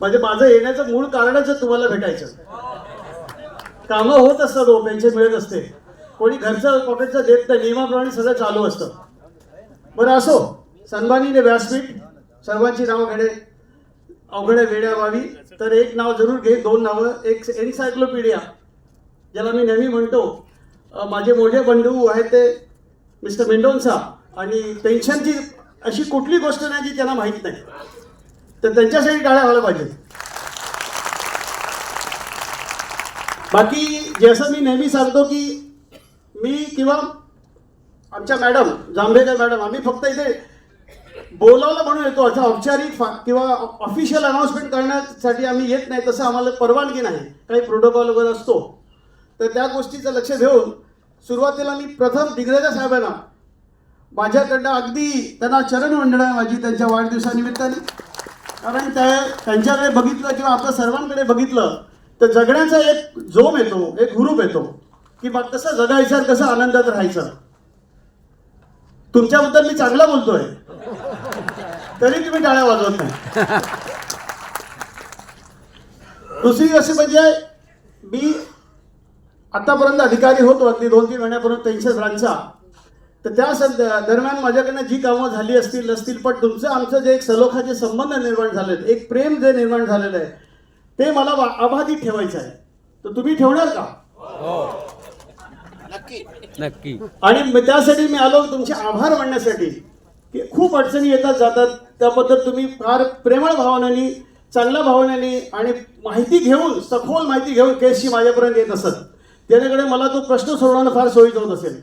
म्हणजे माझं येण्याचं मूळ कारणच आहे तुम्हाला भेटायचं. कामं होत असतात हो पेन्शन मिळत असते. कोणी घरचं पॉकेटचं देत नाही नियमाप्रमाणे सगळं चालू असतं. बरं असो सन्मानीने व्यासपीठ सर्वांची नावं घेणे अवघड वेड्या व्हावी. तर एक नाव जरूर घे दोन नावं. एक एन्सायक्लोपीडिया ज्याला मी नेहमी म्हणतो. माझे मोठे बंधू आहेत ते मिस्टर मेंडोन्सा. आणि पेन्शनची अशी कुठली गोष्ट नाही जी त्यांना माहीत नाही. तर त्यांच्यासाठी टाळ्या व्हायला पाहिजेत. बाकी जसं मी नेहमी सांगतो की मी किंवा आमच्या मॅडम जांभेकर मॅडम आम्ही फक्त इथे बोलावलं म्हणून येतो. असं औपचारिक फा- किंवा ऑफिशियल अनाऊन्समेंट करण्यासाठी आम्ही येत नाही तसं आम्हाला परवानगी नाही. काही प्रोटोकॉल वगैरे असतो. तर त्या गोष्टीचं लक्ष घेऊन सुरुवातीला मी प्रथम दिग्रजा साहेबांना माझ्याकडनं अगदी त्यांना चरणवंदना आहे माझी त्यांच्या वाढदिवसानिमित्ताने. कारण त्या त्यांच्याकडे बघितलं किंवा आपल्या सर्वांकडे बघितलं तर जगण्याचा एक जोम येतो एक हुरूप येतो की मग कसं जगायचं कसं आनंदात राहायचं. तुमच्याबद्दल मी चांगला बोलतोय. तरी तुम्ही टाळ्या वाजवत नाही. दुसरी अशी म्हणजे मी आतापर्यंत अधिकारी होतो अगदी दोन तीन महिन्यापर्यंत त्यांच्या ब्रांचचा तर त्या सं- दरम्यान माझ्याकडनं जी कामं झाली असतील नसतील पण तुमचं आमचं जे एक सलोखाचे संबंध निर्माण झालेत एक प्रेम जे निर्माण झालेलं आहे ते मला वा- अबाधित ठेवायचं आहे. तर तुम्ही ठेवणार का? नक्की. आणि म- त्यासाठी मी आलो तुमचे आभार मानण्यासाठी की खूप अडचणी येतात जातात. त्याबद्दल तुम्ही फार प्रेमळ भावनांनी चांगल्या भावनांनी आणि माहिती घेऊन सखोल माहिती घेऊन केसची माझ्यापर्यंत येत असत त्याच्याकडे मला तो प्रश्न सोडवणं फार सोयीचं होत असेल.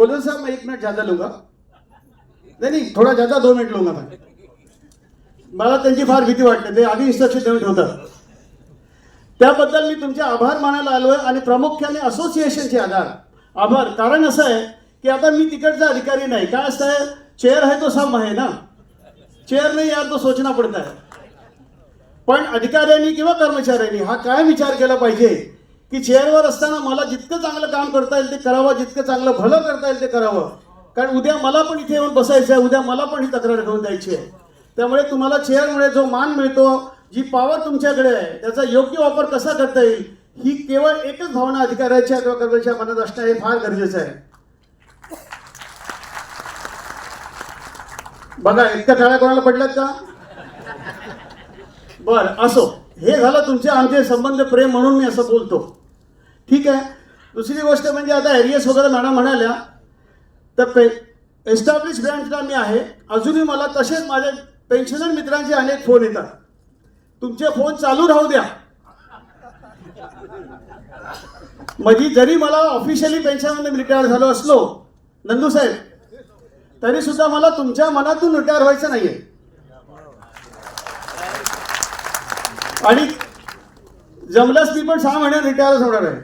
कोल्हर साहब मैं एक मिनट ज़्यादा लूंगा। नाही नाही थोडा ज़्यादा दोन मिनिट लूंगा मैं। मला त्यांची फार भीती वाटते ते आधी इन्स्ट्रक्शन देऊन ठेवतात. त्याबद्दल मी तुमचे आभार मानायला आहे आणि प्रामुख्याने असोसिएशनचे आधार. आभार. कारण असं आहे की आता मी तिकडचा अधिकारी नाही. काय असतं आहे? चेअर आहे तो सब आहे ना? चेअर नाही यार तो सोचना पडत आहे. पण अधिकाऱ्यांनी किंवा कर्मचाऱ्यांनी हा काय विचार केला पाहिजे. की चेअरवर असताना मला जितकं चांगलं काम करता येईल ते करावं जितकं चांगलं भलं करता येईल ते करावं. कारण उद्या मला पण इथे येऊन बसायचं आहे उद्या मला पण ही तक्रार घेऊन द्यायची आहे. त्यामुळे तुम्हाला चेअरमुळे जो मान मिळतो जी पॉवर तुमच्याकडे आहे त्याचा योग्य वापर कसा करता येईल ही केवळ एकच भावना अधिकाऱ्याच्या किंवा कर्मचाऱ्याच्या मनात असणं हे फार गरजेचं आहे. बघा इतक्या टाळ्या कोणाला पडल्यात का? बर असो. हे झालं तुमचे आमचे संबंध प्रेम म्हणून मी असं बोलतो. ठीक आहे. दुसरी गोष्ट म्हणजे आता एरियस वगैरे मॅडम म्हणाल्या तर पे एस्टॅब्लिश ब्रँचला मी आहे. अजूनही मला तसेच माझ्या पेन्शनर मित्रांचे अनेक फोन येतात. तुमचे फोन चालू राहू द्या. म्हणजे जरी मला ऑफिशियली पेन्शनमध्ये रिटायर झालो असलो नंदू साहेब तरी सुद्धा मला तुमच्या मनातून रिटायर व्हायचं नाहीये. आणि जमल्यास मी पण सहा महिन्यात रिटायरच होणार आहे.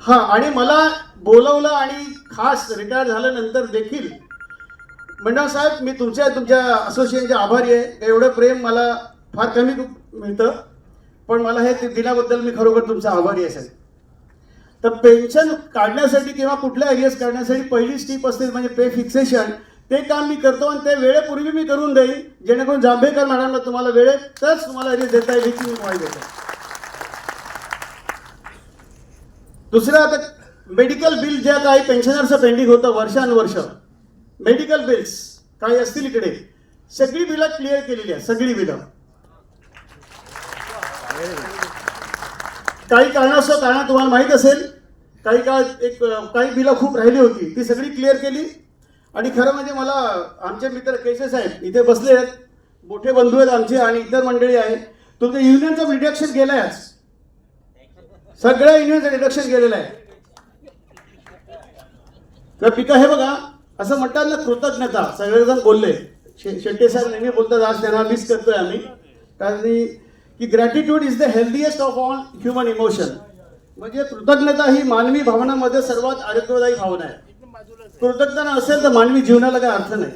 हा आणि मला बोलवलं आणि खास रिटायर झाल्यानंतर देखील मंडळ साहेब मी तुमच्या तुमच्या असोसिएशनचे आभारी आहे. एवढं प्रेम मला फार कमी मिळतं. पण मला हे दिल्याबद्दल मी खरोखर तुमचा आभारी आहे साहेब. तर पेन्शन काढण्यासाठी किंवा कुठल्या एरियास काढण्यासाठी पहिली स्टीप असते म्हणजे पे फिक्सेशन ते काम मी करतो आणि ते वेळेपूर्वी मी करून देईन. जेणेकरून जांभेकर मॅडमला तुम्हाला वेळेतच तुम्हाला एरिया देता येईल ही मी माहिती देतो. दुसरं आता मेडिकल बिल ज्या काही पेन्शनरचं पेंडिंग होतं वर्षानुवर्ष मेडिकल बिल्स काही असतील इकडे. सगळी बिलं क्लिअर केलेली आहे सगळी बिलं. काही कारणास्तव कारण तुम्हाला माहीत असेल काही काळ एक काही बिलं खूप राहिली होती ती सगळी क्लिअर केली. आणि खरं म्हणजे मला आमचे मित्र केशे साहेब इथे बसले आहेत. मोठे बंधू आहेत आमचे आणि इतर मंडळी आहे तुमचं युनियनचं रिडक्शन केलं आहे सगळ्या युनियनचं रिडक्शन केलेलं आहे. तर पिका हे बघा असं म्हणतात ना कृतज्ञता. सगळेजण बोलले. शे- शेट्टे साहेब नेहमी बोलतात आज त्यांना मिस करतोय आम्ही. कारण की- gratitude is the healthiest of all human emotion म्हणजे कृतज्ञता ही मानवी भावनामध्ये सर्वात आरोग्यदायी भावना आहे. कृतज्ञता असेल तर मानवी जीवनाला काही अर्थ नाही.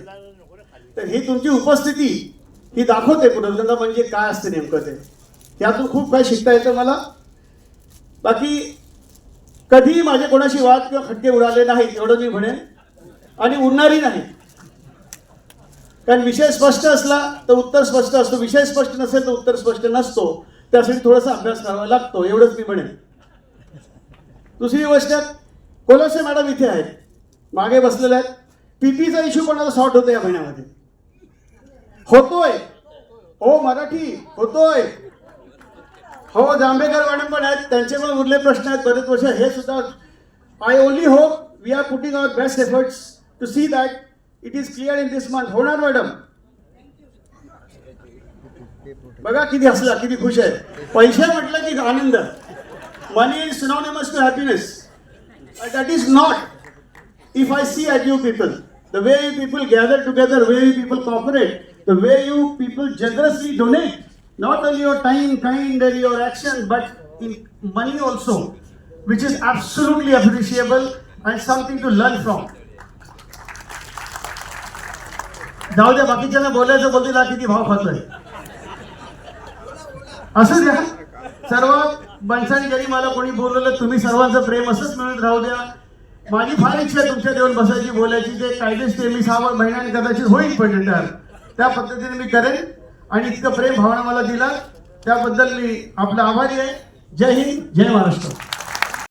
तर ही तुमची उपस्थिती ही दाखवते कृतज्ञता म्हणजे काय असते नेमकं ते. यातून खूप काही शिकता येतं मला. बाकी कधीही माझे कोणाशी वाद किंवा खटके उडाले नाहीत एवढं मी म्हणेन. आणि उडणारही नाही कारण विषय स्पष्ट असला तर उत्तर स्पष्ट असतो विषय स्पष्ट नसेल तर उत्तर स्पष्ट नसतो. त्यासाठी थोडासा अभ्यास करावा लागतो एवढंच मी म्हणेन. दुसरी गोष्ट कोलसे मॅडम इथे आहेत. मागे बसलेले आहेत. पीपीचा इश्यू कोणाला सॉर्ट होतो या महिन्यामध्ये? होतोय. हो मराठी होतोय. हो जांभेकर मॅडम पण आहेत. त्यांचे पण उरले प्रश्न आहेत. बरेच वर्ष हे सुद्धा I only hope we are putting our best efforts to see that it is clear in this month होणार मॅडम? बघा किती हसला किती खुश आहे. पैसे म्हटलं की आनंद. Money is synonymous to happiness that is not if I see at you people the way you people gather together way you people cooperate the way you people generously donate not only your time, kind, and your action, but in money also, which is absolutely appreciable and something to learn from. जाऊ द्या बाकीच्यांना बोलायचं बोलतील हा किती भाव खातोय. असं द्या. सर्व माणसांनी जरी मला कोणी बोलवलं तुम्ही सर्वांचं प्रेम असंच मिळत राहू द्या. माझी फार इच्छा तुमच्या देऊन बसायची बोलायची ते कायदेच ते मी सहा महिन्याने कदाचित होईल पण त्या पद्धतीने मी करेन. आणि इतकं प्रेम भावना मला दिला. त्याबद्दल मी आपला आभारी आहे. जय हिंद जय महाराष्ट्र.